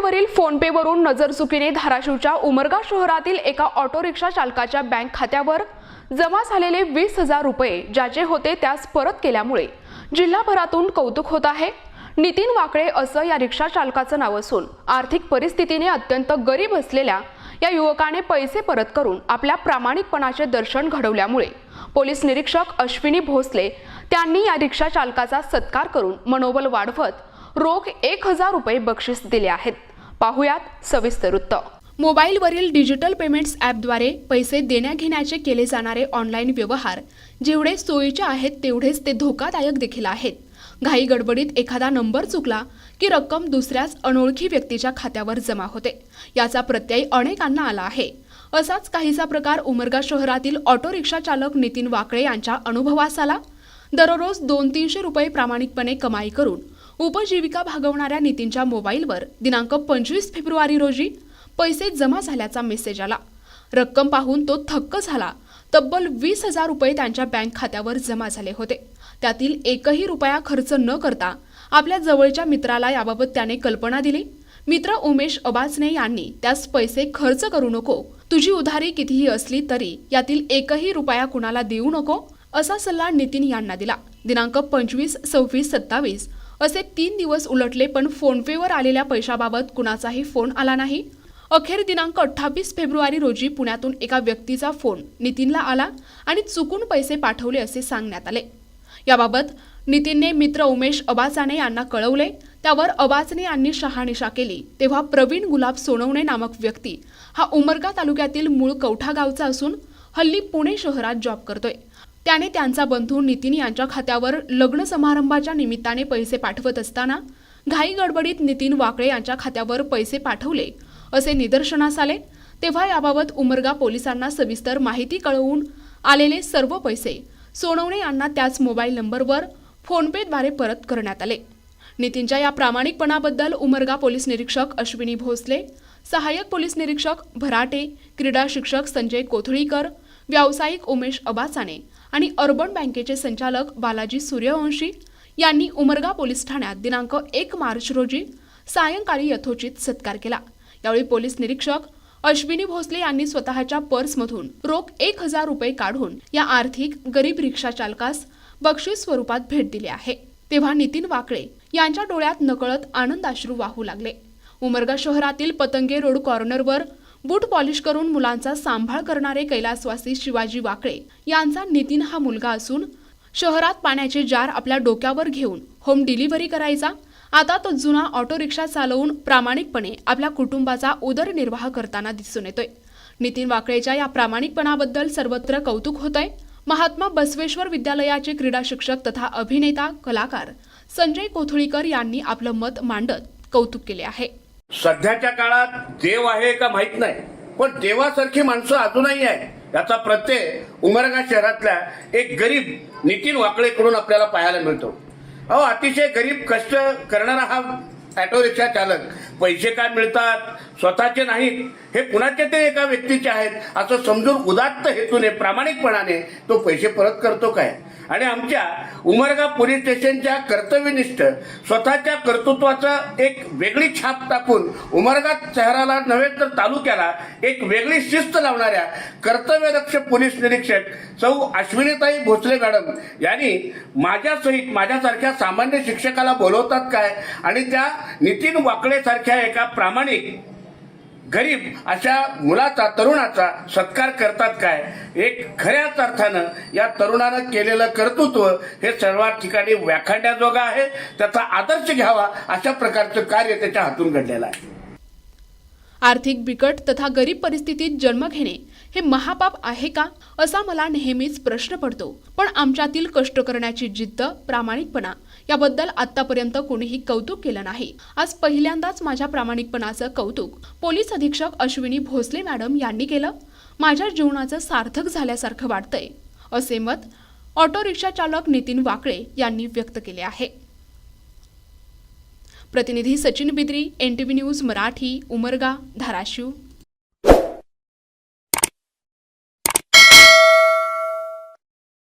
मोबाईलवरील फोनपेवरून नजरचुकीने धाराशिवच्या उमरगा शहरातील एका ऑटो रिक्षा चालकाच्या बँक खात्यावर जमा झालेले वीस हजार रुपये ज्याचे होते त्यास परत केल्यामुळे जिल्हाभरातून कौतुक होत आहे. नितीन वाकळे असं या रिक्षा चालकाचं नाव असून आर्थिक परिस्थितीने अत्यंत गरीब असलेल्या या युवकाने पैसे परत करून आपल्या प्रामाणिकपणाचे दर्शन घडवल्यामुळे पोलीस निरीक्षक अश्विनी भोसले त्यांनी या रिक्षा चालकाचा सत्कार करून मनोबल वाढवत रोख एक हजार रुपये बक्षीस दिले आहेत. पाहुयात सविस्तर वृत्त. मोबाईलवरील डिजिटल पेमेंट्स ॲपद्वारे पैसे देण्याघेण्याचे केले जाणारे ऑनलाईन व्यवहार जेवढे सोयीचे आहेत तेवढेच ते धोकादायक देखील आहेत. घाई गडबडीत एखादा नंबर चुकला की रक्कम दुसऱ्याच अनोळखी व्यक्तीच्या खात्यावर जमा होते. याचा प्रत्यय अनेकांना आला आहे. असाच काहीसा प्रकार उमरगा शहरातील ऑटो रिक्षा चालक नितीन वाकळे यांच्या अनुभवास आला. दररोज दोन तीनशे रुपये प्रामाणिकपणे कमाई करून उपजीविका भागवणाऱ्या नितीनच्या मोबाईलवर दिनांक पंचवीस फेब्रुवारी रोजी पैसे जमा झाल्याचा मेसेज आला. रक्कम पाहून तो थक्क झाला. तब्बल वीस हजार रुपये त्यांच्या बँक खात्यावर जमा झाले होते. त्यातील एकही रुपया खर्च न करता आपल्या जवळच्या मित्राला याबाबत त्याने कल्पना दिली. मित्र उमेश अबाचने यांनी त्यास पैसे खर्च करू नको तुझी उधारी कितीही असली तरी यातील एकही रुपया कुणाला देऊ नको असा सल्ला नितीन यांना दिला. दिनांक पंचवीस सव्वीस सत्तावीस असे तीन दिवस उलटले पण फोनपेवर आलेल्या पैशाबाबत कुणाचाही फोन आला नाही. अखेर दिनांक अठ्ठावीस फेब्रुवारी रोजी पुण्यातून एका व्यक्तीचा फोन नितीनला आला आणि चुकून पैसे पाठवले असे सांगण्यात आले. याबाबत नितीनने मित्र उमेश अबाचाने यांना कळवले. त्यावर अबाचने यांनी शहानिशा केली. तेव्हा प्रवीण गुलाब सोनवणे नामक व्यक्ती हा उमरगा तालुक्यातील मूळ कवठा गावचा असून हल्ली पुणे शहरात जॉब करतोय. त्याने त्यांचा बंधू नितीन यांच्या खात्यावर लग्न समारंभाच्या निमित्ताने पैसे पाठवत असताना घाई गडबडीत नितीन वाकळे यांच्या खात्यावर पैसे पाठवले असे निदर्शनास आले. तेव्हा याबाबत उमरगा पोलिसांना सविस्तर माहिती कळवून आलेले सर्व पैसे सोनवणे यांना त्याच मोबाईल नंबरवर फोनपेद्वारे परत करण्यात आले. नितीनच्या या प्रामाणिकपणाबद्दल उमरगा पोलीस निरीक्षक अश्विनी भोसले सहाय्यक पोलीस निरीक्षक भराटे क्रीडा शिक्षक संजय कोथळीकर व्यावसायिक उमेश अबाचाने आणि अर्बन बँकेचे संचालक बालाजी सूर्यवंशी यांनी उमरगा पोलीस ठाण्यात दिनांक एक मार्च रोजी सायंकाळी यथोचित सत्कार केला. यावेळी पोलीस निरीक्षक अश्विनी भोसले यांनी स्वतःच्या पर्समधून रोख एक हजार रुपये काढून या आर्थिक गरीब रिक्षा चालकास बक्षीस स्वरूपात भेट दिली आहे. तेव्हा नितीन वाकळे यांच्या डोळ्यात नकळत आनंदाश्रू वाहू लागले. उमरगा शहरातील पतंगे रोड कॉर्नरवर बूट पॉलिश करून मुलांचा सांभाळ करणारे कैलासवासी शिवाजी वाकळे यांचा नितीन हा मुलगा असून शहरात पाण्याचे जार आपल्या डोक्यावर घेऊन होम डिलिव्हरी करायचा. आता तो जुना ऑटो रिक्षा चालवून प्रामाणिकपणे आपल्या कुटुंबाचा उदरनिर्वाह करताना दिसून येतोय. नितीन वाकळेच्या या प्रामाणिकपणाबद्दल सर्वत्र कौतुक होत आहे महात्मा बसवेश्वर विद्यालयाचे क्रीडा शिक्षक तथा अभिनेता कलाकार संजय कोथळीकर यांनी आपलं मत मांडत कौतुक केले आहे. सध्याच्या काळात देव आहे का माहीत नाही. पण देवासारखी माणसं अजूनही आहे याचा प्रत्यय उमरगा शहरातल्या एक गरीब नितीन वाकळेकडून आपल्याला पाहायला मिळतो. अहो अतिशय गरीब कष्ट करणारा हा ऑटो रिक्षा चालक. पैसे काय मिळतात? स्वतःचे नाहीत. हे कुणाचे तरी एका व्यक्तीचे आहेत. असं समजून उदात्त हेतूने प्रामाणिकपणाने तो पैसे परत करतो काय? आणि आमच्या उमरगा पोलीस स्टेशनच्या कर्तव्यनिष्ठ स्वतःच्या कर्तृत्वाचा एक वेगळी छाप टाकून उमरगा शहराला नव्हे तर तालुक्याला एक वेगळी शिस्त लावणाऱ्या कर्तव्यदक्ष पोलीस निरीक्षक सौ अश्विनीताई भोसले मॅडम यांनी माझ्यासहित माझ्यासारख्या सामान्य शिक्षकाला बोलवतात काय? आणि त्या नितीन वाकडेसारख्या एका प्रामाणिक गरीब अशा मुलाचा तरुणाचा सत्कार करतात काय? एक खऱ्याच अर्थानं या तरुणानं केलेलं कर्तृत्व हे सर्वात ठिकाणी व्याखांड्याजोगं आहे. त्याचा आदर्श घ्यावा अशा प्रकारचं कार्य त्याच्या हातून घडलेलं आहे. आर्थिक बिकट तथा गरीब परिस्थितीत जन्म घेणे हे महापाप आहे का असा मला नेहमीच प्रश्न पडतो. पण आमच्यातील कष्ट करण्याची जिद्द प्रामाणिकपणा याबद्दल आतापर्यंत कोणीही कौतुक केलं नाही. आज पहिल्यांदाच माझ्या प्रामाणिकपणाचं कौतुक पोलीस अधीक्षक अश्विनी भोसले मॅडम यांनी केलं. माझ्या जीवनाचं सार्थक झाल्यासारखं वाटतंय असे मत ऑटो रिक्षा चालक नितीन वाकळे यांनी व्यक्त केले आहे. प्रतिनिधी Sachin Bidri N T V news Marathi Umarga Dharashiv.